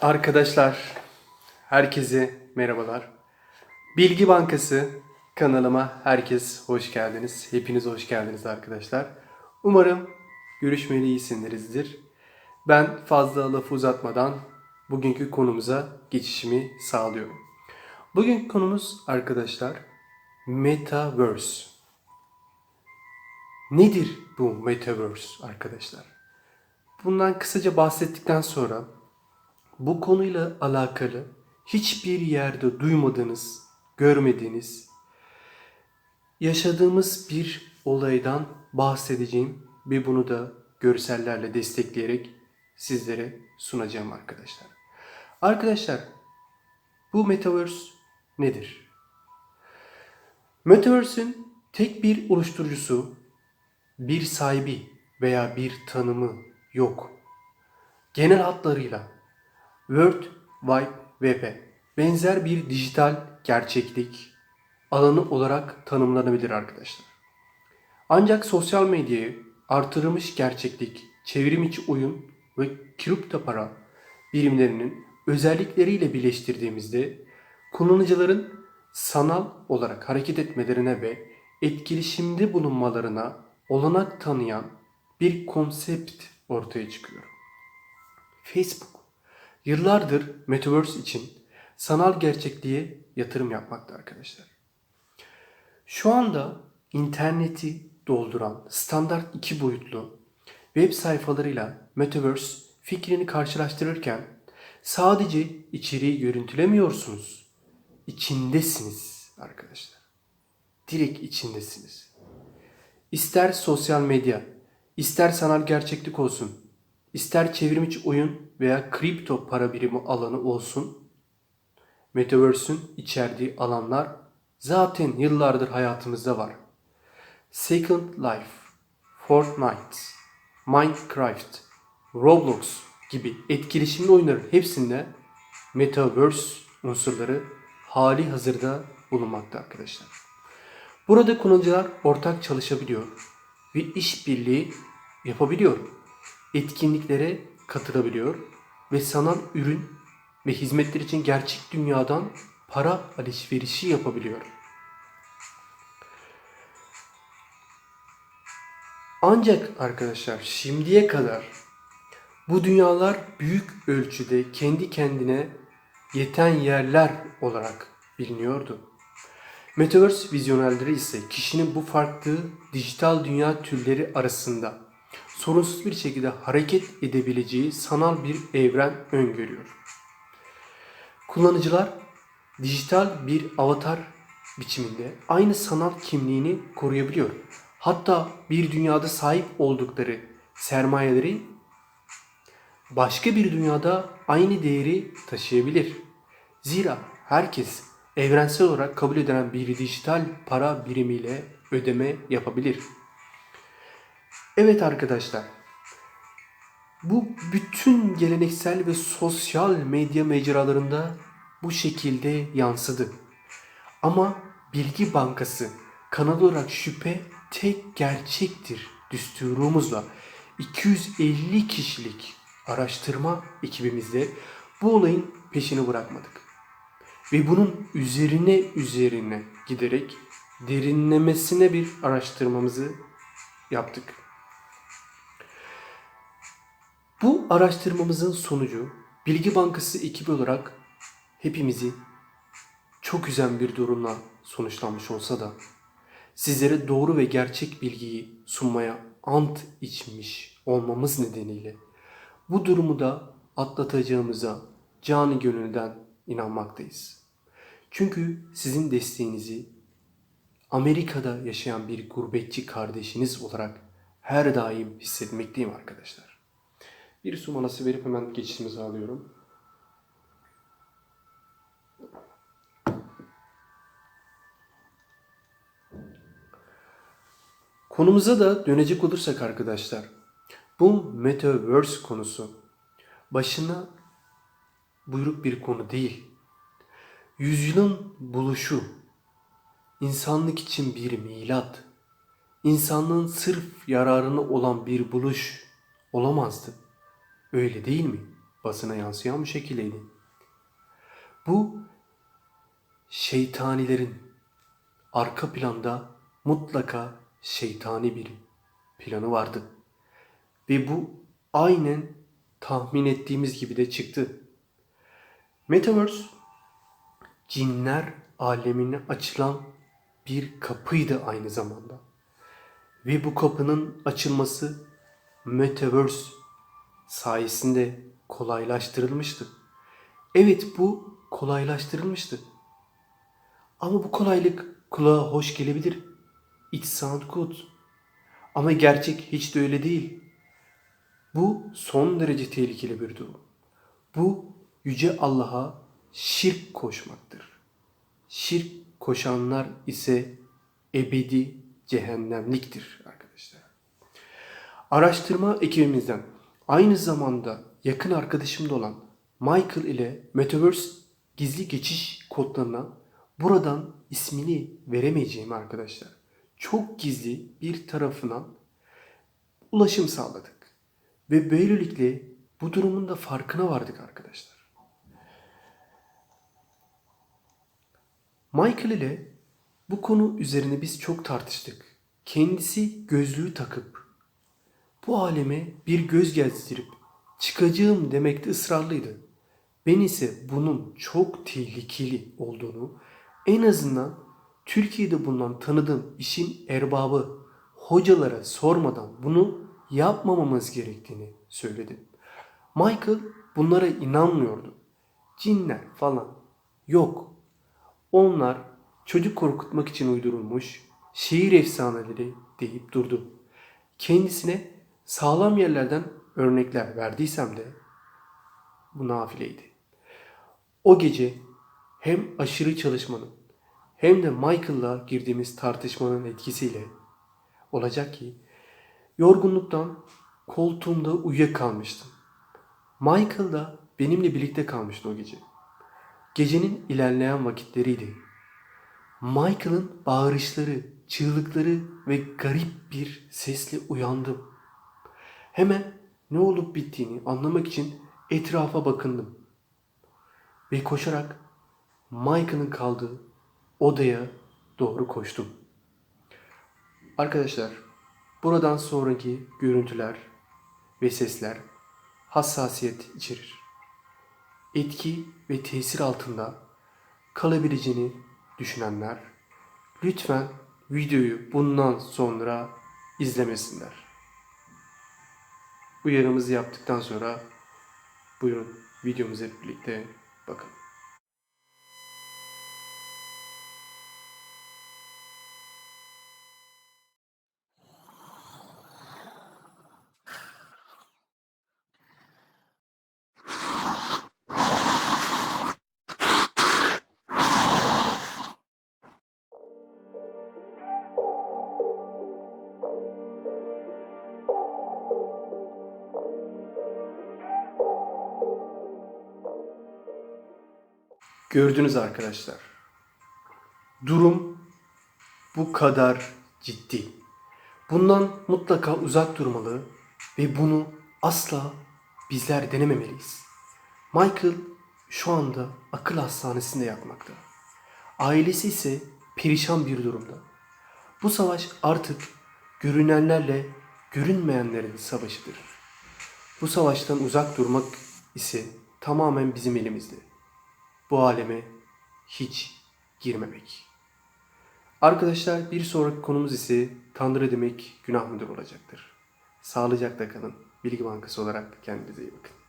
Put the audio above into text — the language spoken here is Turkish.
Arkadaşlar, herkese merhabalar. Bilgi Bankası kanalıma herkes hoş geldiniz. Hepiniz hoş geldiniz arkadaşlar. Umarım görüşmeli iyisinizdir. Ben fazla lafı uzatmadan bugünkü konumuza geçişimi sağlıyorum. Bugünkü konumuz arkadaşlar Metaverse. Nedir bu Metaverse arkadaşlar? Bundan kısaca bahsettikten sonra bu konuyla alakalı hiçbir yerde duymadığınız, görmediğiniz, yaşadığımız bir olaydan bahsedeceğim ve bunu da görsellerle destekleyerek sizlere sunacağım arkadaşlar. Arkadaşlar, bu Metaverse nedir? Metaverse'ün tek bir oluşturucusu, bir sahibi veya bir tanımı yok. Genel hatlarıyla World Wide Web'e benzer bir dijital gerçeklik alanı olarak tanımlanabilir arkadaşlar. Ancak sosyal medyayı artırılmış gerçeklik, çevrim içi oyun ve kripto para birimlerinin özellikleriyle birleştirdiğimizde kullanıcıların sanal olarak hareket etmelerine ve etkileşimde bulunmalarına olanak tanıyan bir konsept ortaya çıkıyor. Facebook yıllardır Metaverse için sanal gerçekliğe yatırım yapmakta arkadaşlar. Şu anda interneti dolduran standart iki boyutlu web sayfalarıyla Metaverse fikrini karşılaştırırken sadece içeriği görüntülemiyorsunuz. İçindesiniz arkadaşlar. Direkt içindesiniz. İster sosyal medya, ister sanal gerçeklik olsun, ister çevrimiçi oyun veya kripto para birimi alanı olsun, Metaverse'ün içerdiği alanlar zaten yıllardır hayatımızda var. Second Life, Fortnite, Minecraft, Roblox gibi etkileşimli oyunların hepsinde Metaverse unsurları hali hazırda bulunmakta arkadaşlar. Burada kullanıcılar ortak çalışabiliyor ve işbirliği yapabiliyor. Etkinliklere katılabiliyor ve sanal ürün ve hizmetler için gerçek dünyadan para alışverişi yapabiliyor. Ancak arkadaşlar şimdiye kadar bu dünyalar büyük ölçüde kendi kendine yeten yerler olarak biliniyordu. Metaverse vizyonerleri ise kişinin bu farklı dijital dünya türleri arasında sorunsuz bir şekilde hareket edebileceği sanal bir evren öngörüyor. Kullanıcılar dijital bir avatar biçiminde aynı sanal kimliğini koruyabiliyor. Hatta bir dünyada sahip oldukları sermayeleri başka bir dünyada aynı değeri taşıyabilir. Zira herkes evrensel olarak kabul edilen bir dijital para birimiyle ödeme yapabilir. Evet arkadaşlar. Bu bütün geleneksel ve sosyal medya mecralarında bu şekilde yansıdı. Ama Bilgi Bankası kanal olarak şüphe tek gerçektir düsturumuzla 250 kişilik araştırma ekibimizde bu olayın peşini bırakmadık. Ve bunun üzerine üzerine giderek derinlemesine bir araştırmamızı yaptık. Bu araştırmamızın sonucu Bilgi Bankası ekibi olarak hepimizi çok üzen bir durumla sonuçlanmış olsa da sizlere doğru ve gerçek bilgiyi sunmaya ant içmiş olmamız nedeniyle bu durumu da atlatacağımıza canı gönülden inanmaktayız. Çünkü sizin desteğinizi Amerika'da yaşayan bir gurbetçi kardeşiniz olarak her daim hissetmekteyim arkadaşlar. Bir su manası verip hemen geçişimi sağlıyorum. Konumuza da dönecek olursak arkadaşlar. Bu Metaverse konusu başına buyruk bir konu değil. Yüzyılın buluşu, insanlık için bir milat, insanlığın sırf yararına olan bir buluş olamazdı. Öyle değil mi? basına yansıyan bir şekildeydi. Bu şeytanilerin arka planda mutlaka şeytani bir planı vardı. Ve bu aynen tahmin ettiğimiz gibi de çıktı. Metaverse cinler alemine açılan bir kapıydı aynı zamanda. Ve bu kapının açılması Metaverse sayesinde kolaylaştırılmıştı. Evet bu kolaylaştırılmıştı. Ama bu kolaylık kulağa hoş gelebilir. It sound good. Ama gerçek hiç de öyle değil. Bu son derece tehlikeli bir durum. Bu yüce Allah'a şirk koşmaktır. Şirk koşanlar ise ebedi cehennemliktir arkadaşlar. Araştırma ekibimizden aynı zamanda yakın arkadaşım da olan Michael ile Metaverse gizli geçiş kodlarına buradan ismini veremeyeceğim arkadaşlar. Çok gizli bir tarafından ulaşım sağladık. Ve böylelikle bu durumun da farkına vardık arkadaşlar. Michael ile bu konu üzerine biz çok tartıştık. Kendisi gözlüğü takıp bu aleme bir göz gezdirip çıkacağım demekte ısrarlıydı. Ben ise bunun çok tehlikeli olduğunu en azından Türkiye'de bulunan tanıdığım işin erbabı hocalara sormadan bunu yapmamamız gerektiğini söyledim. Michael bunlara inanmıyordu. Cinler falan yok. Onlar çocuk korkutmak için uydurulmuş şehir efsaneleri deyip durdu. Kendisine sağlam yerlerden örnekler verdiysem de bu nafileydi. O gece hem aşırı çalışmanın hem de Michael'la girdiğimiz tartışmanın etkisiyle olacak ki yorgunluktan koltuğumda uyuyakalmıştım. Michael da benimle birlikte kalmıştı o gece. Gecenin ilerleyen vakitleriydi. Michael'ın bağırışları, çığlıkları ve garip bir sesle uyandım. Hemen ne olup bittiğini anlamak için etrafa bakındım. Ve koşarak Michael'ın kaldığı odaya doğru koştum. Arkadaşlar, buradan sonraki görüntüler ve sesler hassasiyet içerir. Etki ve tesir altında kalabileceğini düşünenler lütfen videoyu bundan sonra izlemesinler. Uyarımızı yaptıktan sonra buyurun videomuza birlikte bakın. Gördünüz arkadaşlar. Durum bu kadar ciddi. Bundan mutlaka uzak durmalı ve bunu asla bizler denememeliyiz. Michael şu anda akıl hastanesinde yatmakta. Ailesi ise perişan bir durumda. Bu savaş artık görünenlerle görünmeyenlerin savaşıdır. Bu savaştan uzak durmak ise tamamen bizim elimizde bu aleme hiç girmemek. Arkadaşlar bir sonraki konumuz ise Tanrı demek günah mıdır olacaktır. Sağlıcakla kalın. Bilgi Bankası olarak kendinize iyi bakın.